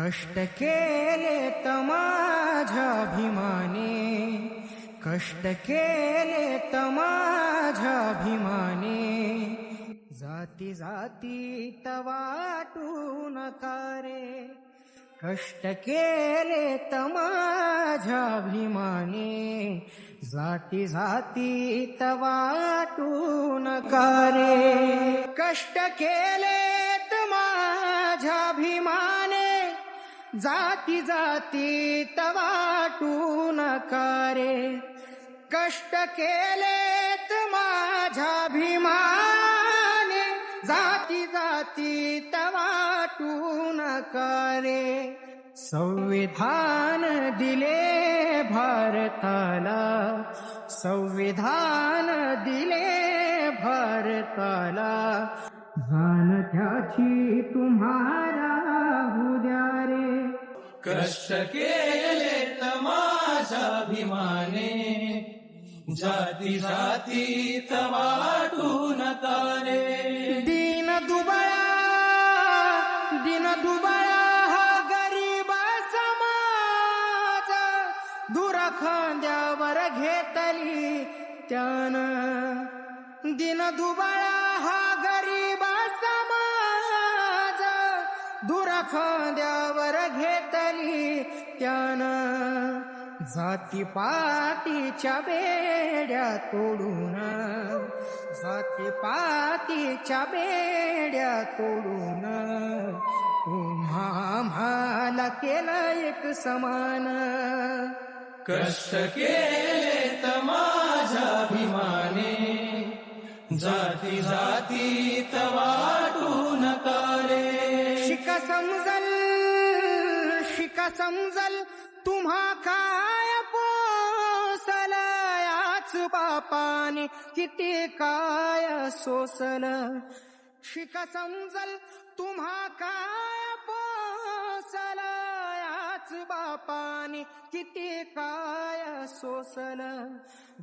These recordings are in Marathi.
कष्ट केले तर अभिमाने. कष्ट केले तर अभिमाने. जाती जाती तवाटून कारे. कष्ट केले तर अभिमाने. जाती जाती तवाटून कारे. कष्ट केले तर अभिमाने. जाती जाती तवाटून करे कष्ट केलेत माझ्या भीमाने जाती जाती तवाटून करे संविधान दिले भारताला. संविधान दिले भारताला. जाण त्याची तुम्हाला कष्ट केले तमाशाभिमाने अभिमाने. जाती जाती तवाटू तारे. दिन दुबळा दिन दुबळा हा गरीबा समाज धुर खांद्यावर घेतली त्यानं. दिन दुबळा हा गरीबा समाज दुरखांद्यावर घेतली त्यानं. जाती पातीच्या बेड्या तोडून जाती पातीच्या बेड्या तोडून तुम्हा आम्हाला केलं एक समान. कष्ट केले तर माझ्या अभिमाने जाती जाती तवा समजल शिका समजल तुम्हा काय पोसल याच बापाने किती काय सोसल. शिका समजल तुम्हा काय पोसल याच बापाने किती काय सोसल.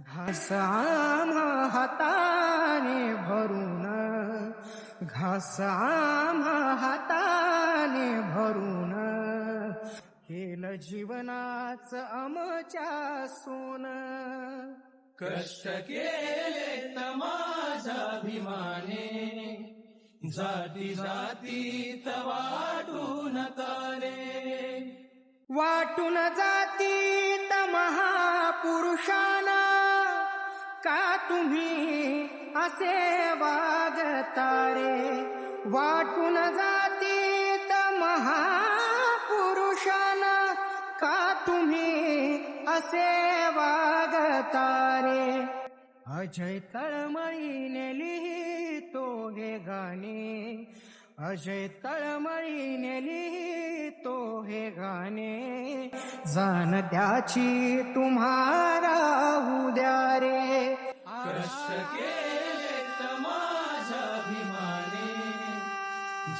घास आम्हा हाताने भरून घास आम्हा हाताने भरून केलं जीवनाच अमच्या सोन. कष्ट केले तर माझ्या अभिमाने. जाती जाती तवाटू नका रे वाटून जाती त महापुरुषाना. का तुम्ही असे वागता रे वाटून जाती तुम्ही असे वागता रे. अजय तळमळीने लिहितो हे गाणे. अजय तळमळीने लिहितो हे गाणे. जाण द्याची तुम्हाला उद्या रे.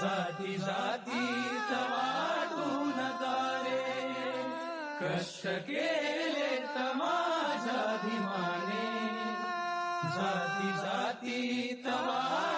जाती जाती कष्ट केले तमाजाधिमाने जाती जाती तमा